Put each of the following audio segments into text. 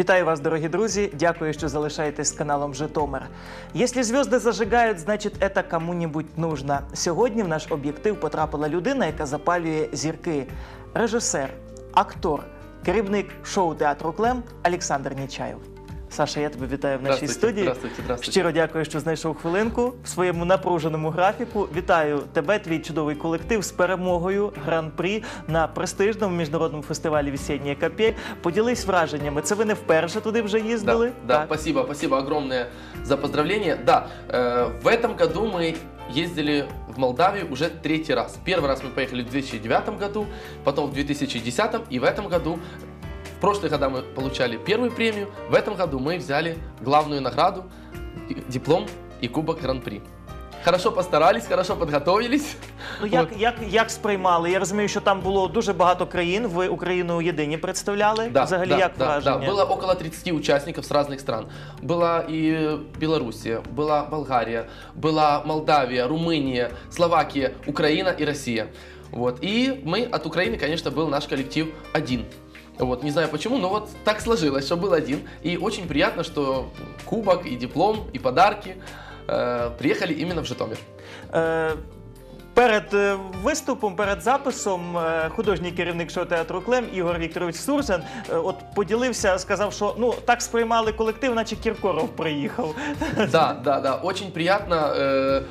Вітаю вас, дорогі друзі. Дякую, що залишаєтесь з каналом Житомир. Якщо зв'язки зажигають, значить це кому-нибудь нужно. Сьогодні в наш об'єктив потрапила людина, яка запалює зірки. Режисер, актор, керівник шоу театру Клем Олександр Нічаєв. Саша, я тебе вітаю в нашій Здравствуйте, студії. здравствуйте, здравствуйте. Щиро дякую, що знайшов хвилинку в своєму напруженому графіку. Вітаю тебе, твій чудовий колектив з перемогою гран-прі на престижному міжнародному фестивалі Весення Капель. Поділись враженнями. Це ви не вперше туди вже їздили? Да, да, спасибо, спасибо огромное за поздравления. Да, э, в этом году мы ездили в Молдавию уже третий раз. Первый раз мы поехали в 2009 году, потом в 2010 и в этом году. В прошлые года мы получали первую премию, в этом году мы взяли главную награду, и- диплом и кубок Гран-при. Хорошо постарались, хорошо подготовились. Ну як, як, як сприймали? Я розумію, що там було дуже багато країн. Ви Україну єдині представляли. Да, Взагалі, да, як да, враження? Да, было около 30 участников с разных стран. Была и Белоруссия, была Болгария, была Молдавия, Румыния, Словакия, Украина и Россия. Вот. И мы от Украины, конечно, был наш коллектив один. Вот, не знаю почему, но вот так сложилось, что был один. И очень приятно, что кубок, и диплом, и подарки э, приехали именно в Житомир. Е, Перед е, виступом, перед записом е, художній керівник шоу театру Клем Ігор Вікторович Суржен е, от поділився, сказав, що ну так сприймали колектив, наче Кіркоров приїхав. Да, да, да, очень приятно. э,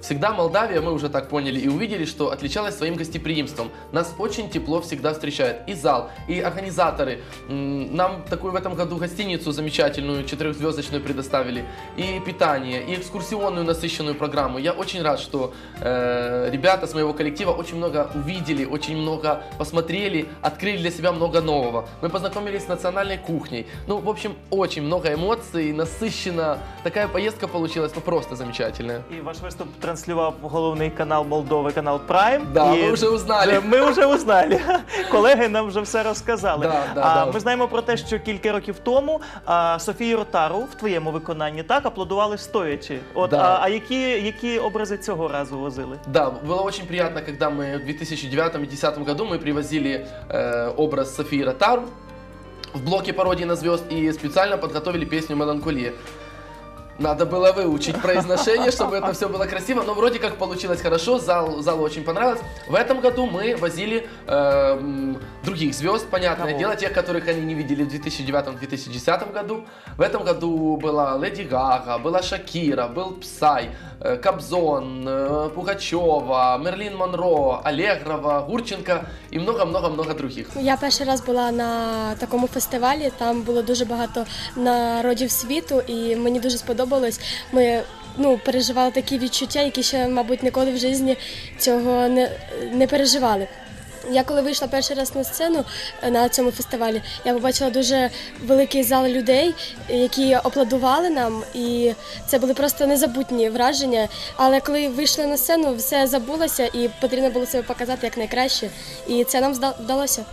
Всегда Молдавия, мы уже так поняли и увидели, что отличалась своим гостеприимством. Нас очень тепло всегда встречает и зал, и организаторы. Нам такую в этом году гостиницу замечательную, четырехзвездочную предоставили, и питание, и экскурсионную насыщенную программу. Я очень рад, что э, ребята с моего коллектива очень много увидели, очень много посмотрели, открыли для себя много нового. Мы познакомились с национальной кухней. Ну, в общем, очень много эмоций, насыщенно. Такая поездка получилась, ну, просто замечательная. І ваш виступ транслював головний канал Молдови, канал Прайм. Да, і ми вже узнали. вже- Ми вже узнали. Колеги нам вже все розказали. Да, да, а да. ми знаємо про те, що кілька років тому а, Софію Ротару в твоєму виконанні так аплодували стоячи. От Да. а, а які, які образи цього разу возили? Да, было очень приятно, когда мы в 2009 и 2010 году мы привозили э, образ Софии Ротару в блоке пародии на звезд и специально подготовили песню «Меланхолия». Надо было выучить произношение, чтобы это все было красиво, но вроде как получилось хорошо, зал, залу очень понравилось. В этом году мы возили э, м, других звезд, понятное Кого? дело, тех, которых они не видели в 2009-2010 году. В этом году была Леди Гага, была Шакира, был Псай, э, Кобзон, э, Пугачева, Мерлин Монро, Аллегрова, Гурченко и много-много-много других. Я перший раз була на такому фестивалі. Там було дуже багато народів світу, і мені дуже сподобалось. Ми ну, переживали такі відчуття, які ще, мабуть, ніколи в житті цього не, не переживали. Я коли вийшла перший раз на сцену е, на цьому фестивалі, я побачила дуже великий зал людей, які аплодували нам, і це були просто незабутні враження. Але коли вийшли на сцену, все забулося і потрібно було себе показати як найкраще. І це нам вдалося.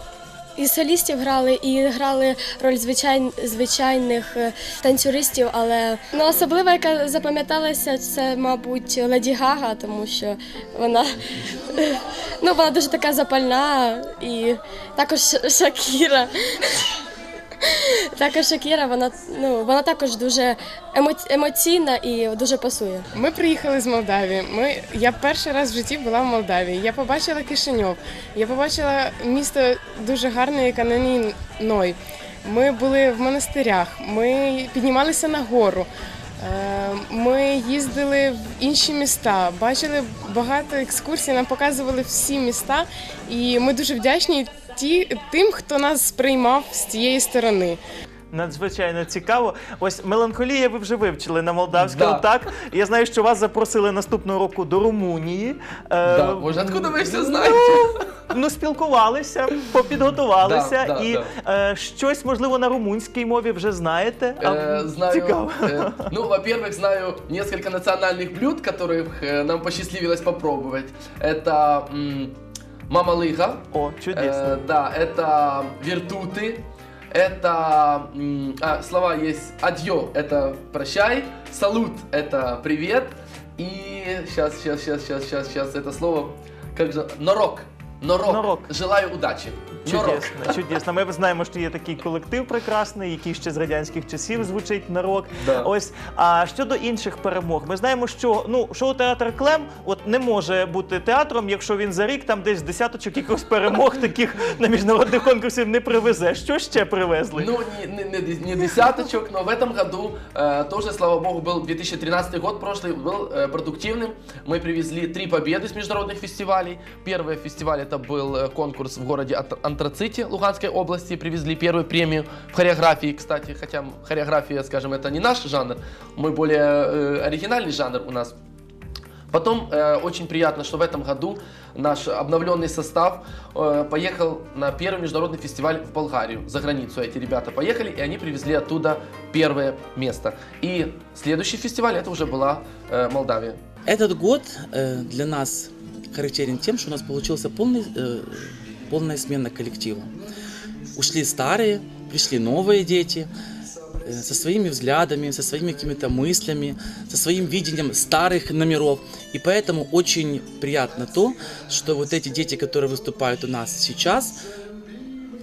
І солістів грали, і грали роль звичайних, звичайних е, танцюристів, але ну, особлива, яка запам'яталася, це, мабуть, Леді Гага, тому що вона, ну, вона дуже така запальна, і також Шакіра. Також Шакіра, вона, ну, вона також дуже емо- емоційна і дуже пасує. Ми приїхали з Молдавії. Ми, я перший раз в житті була в Молдавії. Я побачила Кишиньов, я побачила місто дуже гарне і канонійной. Ми були в монастирях, ми піднімалися на гору. Е, Ми їздили в інші міста, бачили багато екскурсій, нам показували всі міста, і ми дуже вдячні ті, тим, хто нас сприймав з цієї сторони Надзвичайно цікаво. Ось меланхолія ви вже вивчили на молдавському, Да. так? Я знаю, що вас запросили наступного року до Румунії. Е, Да, боже, откуда вы все знаете? Ну, спілкувалися, попідготувалися Да, да, і Е, щось, можливо, на румунській мові вже знаєте. А, Э, знаю, Цікаво. э, ну, во-первых, знаю несколько национальных блюд, которых э, нам посчастливилось попробовать. Это м, мамалыга, О, чудесно. э, да, это вертуты, Это а, слова есть адьё, это прощай, салют, это привет, и сейчас, сейчас, сейчас, сейчас, сейчас, сейчас это слово, как же, норок, Норок. Норок. Желаю удачи. Норок. Чудесно, чудесно. Ми знаємо, що є такий колектив прекрасний, який ще з радянських часів звучить нарок. Да. Ось а щодо інших перемог, ми знаємо, що ну шоу-театр Клем от не може бути театром, якщо він за рік там десь десяточок якихось перемог таких на міжнародних конкурсів не привезе. Що ще привезли? Ну, не, не- не- не десяточек, но в этом году э, тоже, слава богу, был 2013 год, прошлый был э, продуктивным. Мы привезли три победы с международных фестивалей. Первый фестиваль это был э, конкурс в городе Антраците Луганской области. Привезли первую премию в хореографии, кстати, хотя хореография, скажем, это не наш жанр, мы более э, оригинальный жанр у нас. Потом э, очень приятно, что в этом году наш обновленный состав э, поехал на первый международный фестиваль в Болгарию, за границу эти ребята поехали, и они привезли оттуда первое место. И следующий фестиваль это уже была э, Молдавия. Этот год э, для нас характерен тем, что у нас получился полный, э, полная смена коллектива. Ушли старые, пришли новые дети э, со своими взглядами, со своими какими-то мыслями, со своим видением старых номеров. И поэтому очень приятно то, что вот эти дети, которые выступают у нас сейчас,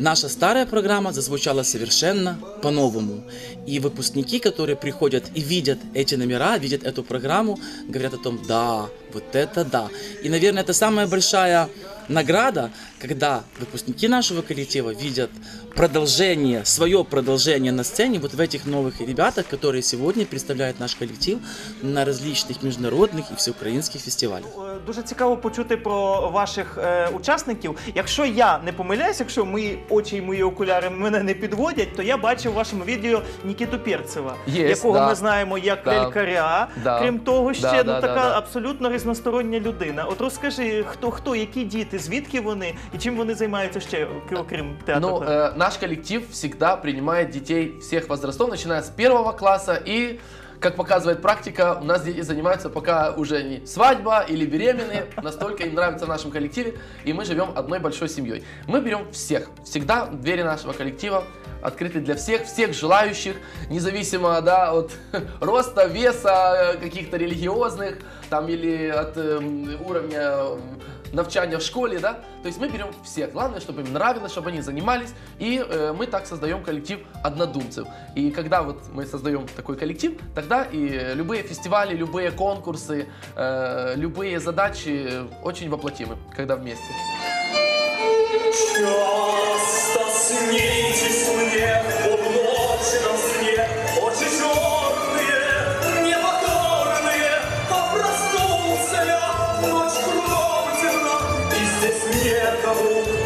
Наша старая программа зазвучала совершенно по-новому. И выпускники, которые приходят и видят эти номера, видят эту программу, говорят о том, да, вот это да. И, наверное, это самая большая награда, когда выпускники нашего коллектива видят продолжение, свое продолжение на сцене вот в этих новых ребятах, которые сегодня представляют наш коллектив на различных международных и всеукраинских фестивалях. Е, Дуже цікаво почути про ваших е, учасників. Якщо я не помиляюсь, якщо мої очі і мої окуляри мене не підводять, то я бачив в вашому відео Нікіту Перцева, Є, якого да. ми знаємо як Да. лялькаря. Да. Крім того, ще Да, ну да, така да, да. абсолютно різностороння людина. От розкажи, хто хто, які діти, звідки вони і чим вони займаються ще, окрім театру? Ну, э, наш коллектив всегда принимает детей всех возрастов, начиная с первого класса. И как показывает практика, у нас дети занимаются пока уже не свадьба или беременные, настолько им нравится в нашем коллективе, и мы живем одной большой семьей. Мы берем всех, всегда двери нашего коллектива открыты для всех, всех желающих, независимо да, от роста, веса, э, каких-то религиозных, там или от эм, уровня навчания в школе, да, то есть мы берем всех, главное, чтобы им нравилось, чтобы они занимались, и э, мы так создаем коллектив однодумцев. И когда вот мы создаем такой коллектив, тогда и любые фестивали, любые конкурсы, э, любые задачи очень воплотимы, когда вместе. Часто снитесь Bravo.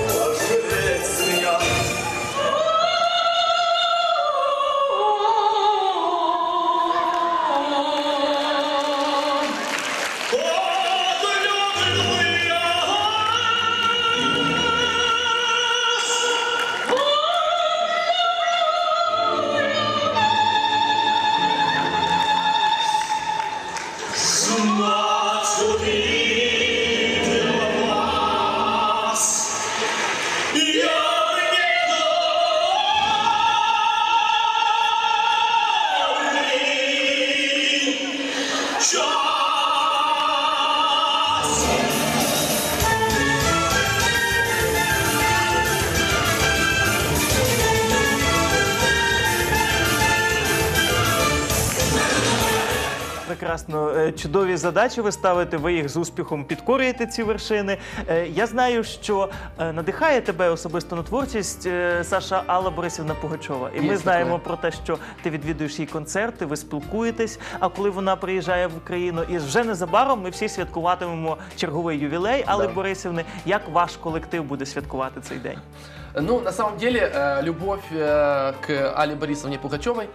Прекрасно, Е, чудові задачі ви ставите, ви їх з успіхом підкорюєте ці вершини. Е, Я знаю, що е, надихає тебе особисто на творчість Саша Алла Борисівна Пугачова. І ми знаємо про те, що ти відвідуєш її концерти, ви спілкуєтесь. А коли вона приїжджає в Україну, і вже незабаром ми всі святкуватимемо черговий ювілей Алли Да. Борисівни. Як ваш колектив буде святкувати цей день? Ну, на самом деле, э, любовь э, к Али Борисовне Пугачевой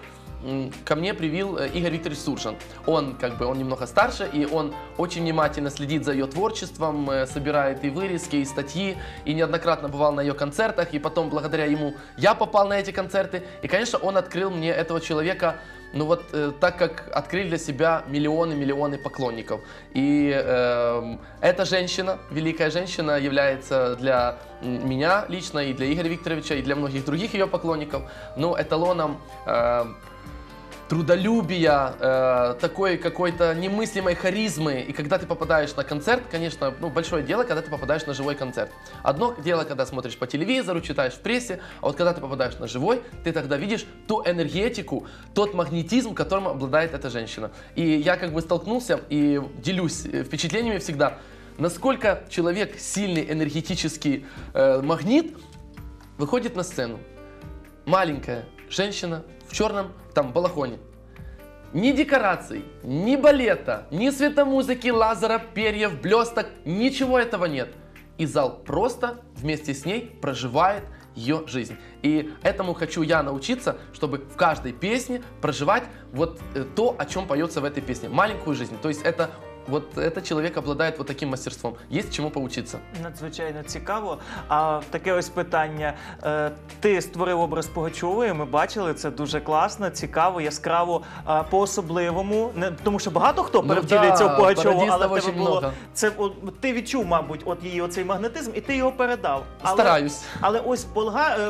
ко мне привил э, Игорь Викторович Суржан. Он, как бы, он немного старше, и он очень внимательно следит за ее творчеством, э, собирает и вырезки, и статьи, и неоднократно бывал на ее концертах, и потом, благодаря ему, я попал на эти концерты. И, конечно, он открыл мне этого человека, ну вот, э, так как открыли для себя миллионы-миллионы поклонников. И эм, эта женщина, великая женщина, является для меня лично, и для Игоря Викторовича, и для многих других ее поклонников, ну, эталоном эм, трудолюбия, э, такой какой-то немыслимой харизмы. И когда ты попадаешь на концерт, конечно, ну, большое дело, когда ты попадаешь на живой концерт. Одно дело, когда смотришь по телевизору, читаешь в прессе, а вот когда ты попадаешь на живой, ты тогда видишь ту энергетику, тот магнетизм, которым обладает эта женщина. И я как бы столкнулся и делюсь э, впечатлениями всегда, насколько человек сильный энергетический э, магнит выходит на сцену. Маленькая женщина в черном там балахоне. Ни декораций, ни балета, ни светомузыки, лазера, перьев, блесток, ничего этого нет. И зал просто вместе с ней проживает ее жизнь. И этому хочу я научиться, чтобы в каждой песне проживать вот э, то, о чем поется в этой песне. Маленькую жизнь. То есть это вот этот человек обладает вот таким мастерством. Есть чему поучиться. Надзвичайно цікаво. А таке ось питання. Е, Ти створив образ Пугачової, ми бачили, це дуже класно, цікаво, яскраво, а, по-особливому. Не, тому що багато хто Ну перевтілюється да, в Пугачову, але в тебе очень було. много. Це, от, ти відчув, мабуть, от її оцей магнетизм, і ти його передав. Але, Стараюсь. Але ось в, Болга... е,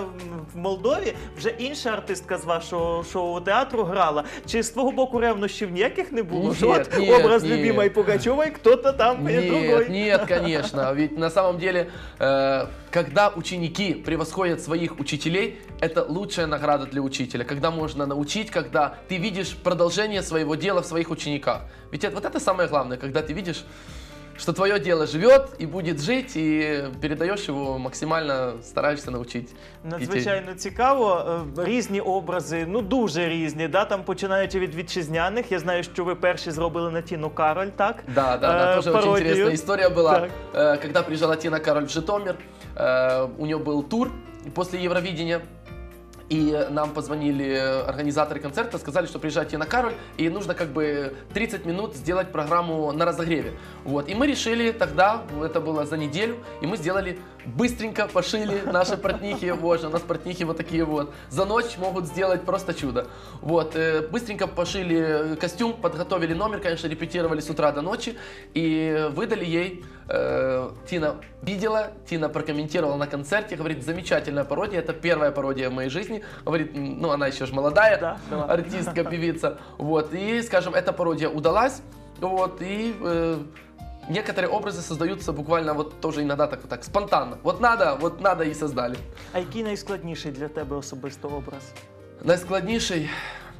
в Молдові вже інша артистка з вашого шоу театру грала. Чи з твого боку ревнощів ніяких не було? Ні, от ні, образ ні. любимої Пугачової, хто-то там Нет, другой. нет, конечно. Ведь на самом деле, э, когда ученики превосходят своих учителей, это лучшая награда для учителя. Когда можно научить, когда ты видишь продолжение своего дела в своих учениках. Ведь это, вот это самое главное, когда ты видишь, что твое дело живет и будет жить, и передаешь его максимально, стараешься научить. детей. Надзвичайно цікаво. Е, Різні образи, ну дуже різні. Да? Там починаючи від вітчизняних. Я знаю, що ви перші зробили на Тіну Кароль, так? Да, да, да, Э, тоже очень пародию. интересная история была. Так. Э, Когда приезжала Тина Кароль в Житомир, э, у нее был тур после Евровидения. И нам позвонили организаторы концерта, сказали, что приезжает Тина Кароль, и нужно как бы 30 минут сделать программу на разогреве. Вот. И мы решили тогда, это было за неделю, и мы сделали, быстренько пошили наши портнихи, боже, у нас портнихи вот такие вот, за ночь могут сделать просто чудо. Вот. э, Быстренько пошили костюм, подготовили номер, конечно, репетировали с утра до ночи, и выдали ей Э, Тина видела, Тина прокомментировала на концерте, говорит, замечательная пародия, это первая пародия в моей жизни. Говорит, ну она еще ж молодая, Да, да. артистка, певица. Вот, и, скажем, эта пародия удалась, вот, и э, некоторые образы создаются буквально вот тоже иногда так вот так спонтанно. Вот надо, вот надо и создали. А який найскладніший для тебе особисто образ? Наискладнейший,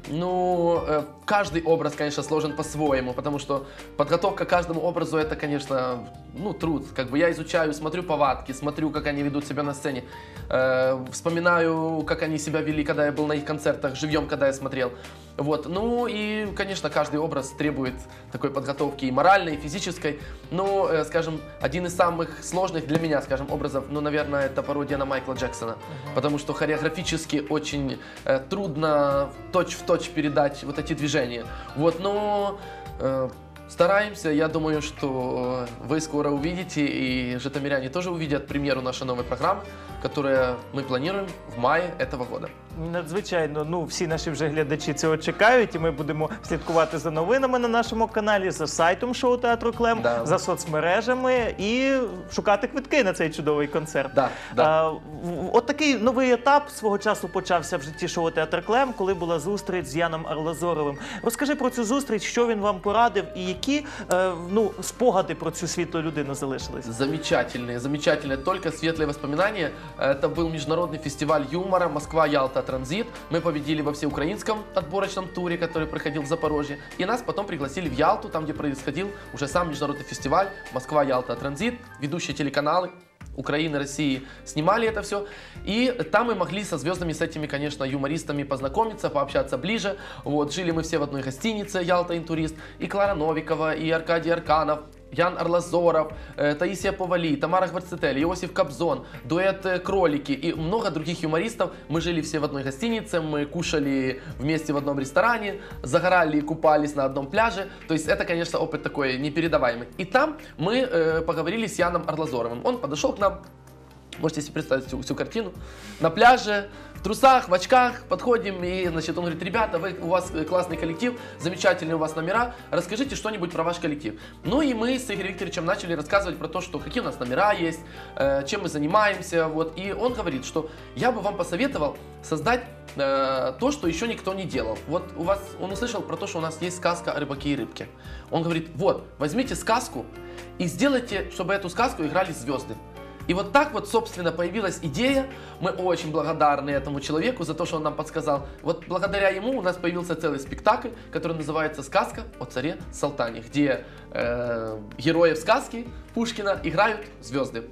ну, э, каждый образ, конечно, сложен по-своему, потому что подготовка к каждому образу это, конечно, ну, труд. Как бы я изучаю, смотрю повадки, смотрю, как они ведут себя на сцене, э, вспоминаю, как они себя вели, когда я был на их концертах, живьем, когда я смотрел. Вот, ну и, конечно, каждый образ требует такой подготовки и моральной, и физической. Ну, э, скажем, один из самых сложных для меня, скажем, образов, ну, наверное, это пародия на Майкла Джексона, потому что хореографически очень э, трудно точь-в-точь передать вот эти движения. Вот, но э, стараемся. Я думаю, что вы скоро увидите, и житомиряне тоже увидят премьеру нашей новой программы, которую мы планируем в мае этого года. Надзвичайно, ну всі наші вже глядачі цього чекають, і ми будемо слідкувати за новинами на нашому каналі, за сайтом шоу театру Клем, Да. за соцмережами і шукати квитки на цей чудовий концерт. Да, да. А, в- от такий новий етап свого часу почався в житті шоу театр Клем, коли була зустріч з Яном Арлазоровим. Розкажи про цю зустріч, що він вам порадив, і які е, ну спогади про цю світлу людину залишились. Замечательные, замечательные, только светлые воспоминания. Это был международный фестиваль юмора Москва-Ялта Транзит. Мы победили во всеукраинском отборочном туре, который проходил в Запорожье. И нас потом пригласили в Ялту, там, где происходил уже сам международный фестиваль Москва-Ялта Транзит. Ведущие телеканалы Украины, России снимали это все. И там мы могли со звездами, с этими, конечно, юмористами познакомиться, пообщаться ближе. Вот, жили мы все в одной гостинице, Ялта Интурист. И Клара Новикова, и Аркадий Арканов, Ян Орлазоров, э, Таисия Повали, Тамара Гварцетель, Иосиф Кобзон, дуэт «Кролики» и много других юмористов. Мы жили все в одной гостинице, мы кушали вместе в одном ресторане, загорали и купались на одном пляже. То есть это, конечно, опыт такой непередаваемый. И там мы э, поговорили с Яном Орлазоровым. Он подошел к нам, Можете себе представить всю, всю картину. На пляже, трусах, в очках, подходим, и, значит, он говорит, ребята, вы, у вас классный коллектив, замечательные у вас номера, расскажите что-нибудь про ваш коллектив. Ну и мы с Игорем Викторовичем начали рассказывать про то, что какие у нас номера есть, э, чем мы занимаемся, вот. И он говорит, что я бы вам посоветовал создать э, то, что еще никто не делал. Вот у вас, он услышал про то, что у нас есть сказка о рыбаке и рыбке. Он говорит, вот, возьмите сказку и сделайте, чтобы эту сказку играли звезды. И вот так вот, собственно, появилась идея. Мы очень благодарны этому человеку за то, что он нам подсказал. Вот благодаря ему у нас появился целый спектакль, который называется «Сказка о царе Салтане», где э, героев сказки Пушкина играют звезды.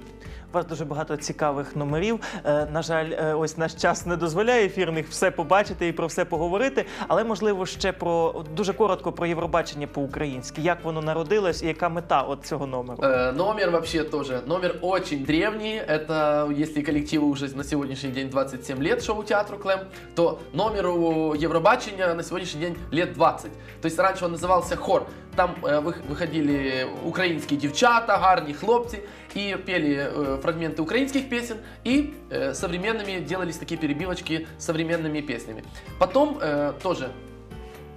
У вас дуже багато цікавих номерів. Е, на жаль, е, ось наш час не дозволяє ефірних все побачити і про все поговорити. Але можливо ще про дуже коротко про Євробачення по-українськи. Як воно народилось і яка мета от цього номеру? Э, номер вообще тоже. Номер очень древний. Это, если коллективу уже на сегодняшний день 27 лет шоу-театру Клэм, то номеру Евробачения на сегодняшний день лет 20. То есть раньше он назывался хор. Там э, вы- выходили украинские девчата, гарні хлопцы и пели э, фрагменты украинских песен и э, современными делались такие перебивочки современными песнями. Потом тоже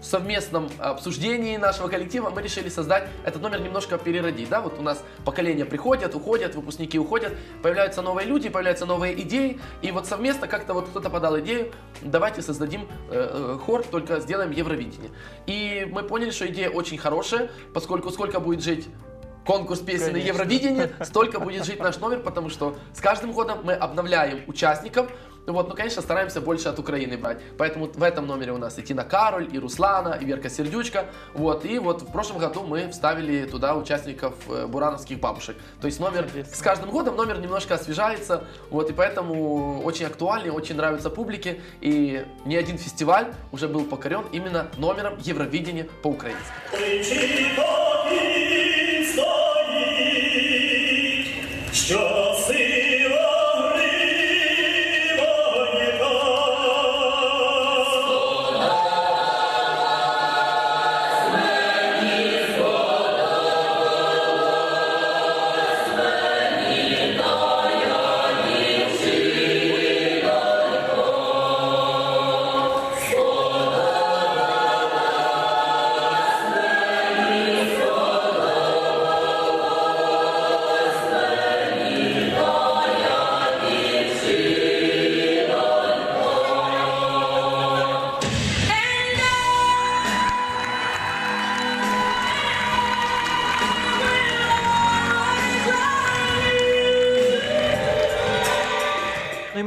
в совместном обсуждении нашего коллектива мы решили создать этот номер немножко переродить. Да? Вот у нас поколения приходят, уходят, выпускники уходят, появляются новые люди, появляются новые идеи. И вот совместно как-то вот кто-то подал идею, давайте создадим э, э, хор, только сделаем Евровидение. И мы поняли, что идея очень хорошая, поскольку сколько будет жить конкурс песен и Конечно. Евровидение, столько будет жить наш номер, потому что с каждым годом мы обновляем участников. Вот, ну, конечно, стараемся больше от Украины брать. Поэтому в этом номере у нас и Тина Кароль, и Руслана, и Верка Сердючка. Вот, и вот в прошлом году мы вставили туда участников э, бурановских бабушек. То есть номер с каждым годом номер немножко освежается. Вот, и поэтому очень актуальный, очень нравится публике. И ни один фестиваль уже был покорен именно номером Евровидения по-украински. Причина стоїть,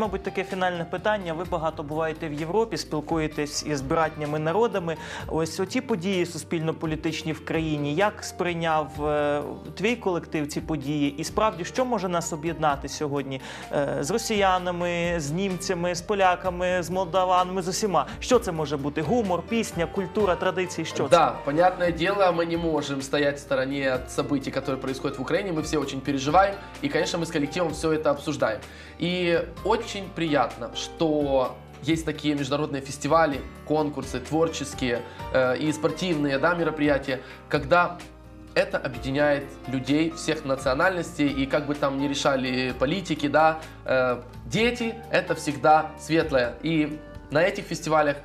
мабуть, таке фінальне питання. Ви багато буваєте в Європі, спілкуєтесь із братніми народами. Ось оці події суспільно-політичні в країні. Як сприйняв е, твій колектив ці події? І справді, що може нас об'єднати сьогодні е, з росіянами, з німцями, з поляками, з молдаванами, з усіма? Що це може бути? Гумор, пісня, культура, традиції? Що це? Да, понятное дело, мы не можем стоять в стороне от событий, которые происходят в Украине. Мы все очень переживаем. И, конечно, мы с коллективом все это обсуждаем. И очень приятно, что есть такие международные фестивали, конкурсы, творческие э, и спортивные да, мероприятия, когда это объединяет людей всех национальностей, и как бы там ни решали политики, да, э, дети — это всегда светлое. И на этих фестивалях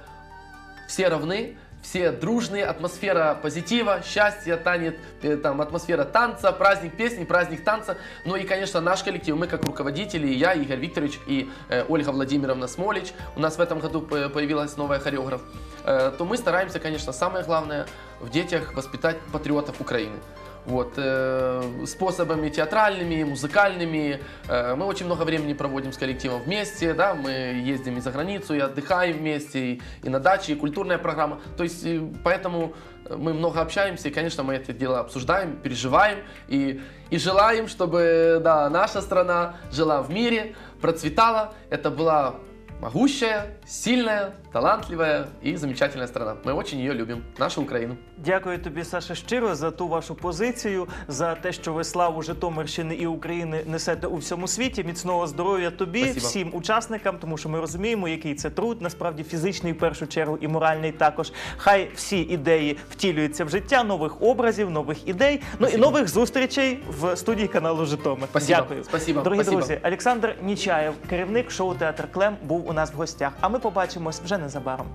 все равны, все дружные, атмосфера позитива, счастья, танец, э, там, атмосфера танца, праздник песни, праздник танца. Ну и, конечно, наш коллектив, мы как руководители, я, Игорь Викторович и э, Ольга Владимировна Смолич, у нас в этом году по- появилась новая хореограф, э, то мы стараемся, конечно, самое главное в детях воспитать патриотов Украины. Вот, э, способами театральными, музыкальными. Э, мы очень много времени проводим с коллективом вместе, да, мы ездим и за границу, и отдыхаем вместе, и, и на даче, и культурная программа. То есть, э, поэтому э, мы много общаемся, и, конечно, мы это дело обсуждаем, переживаем, и, и желаем, чтобы, да, наша страна жила в мире, процветала. Это была могущая, сильная, талантливая и замечательная страна. Мы очень ее любим, нашу Украину. Дякую тобі, Саша, щиро за ту вашу позицію, за те, що ви славу Житомирщини і України несете у всьому світі. Міцного здоров'я тобі, Спасибо. всім учасникам, тому що ми розуміємо, який це труд, насправді фізичний в першу чергу і моральний також. Хай всі ідеї втілюються в життя, нових образів, нових ідей, ну і нових зустрічей в студії каналу Житомир. Спасибо. Дякую. Спасибо. Дорогі Спасибо. друзі, Олександр Нічаєв, керівник шоу Театр Клем, був у у нас в гостях. А ми побачимось вже незабаром.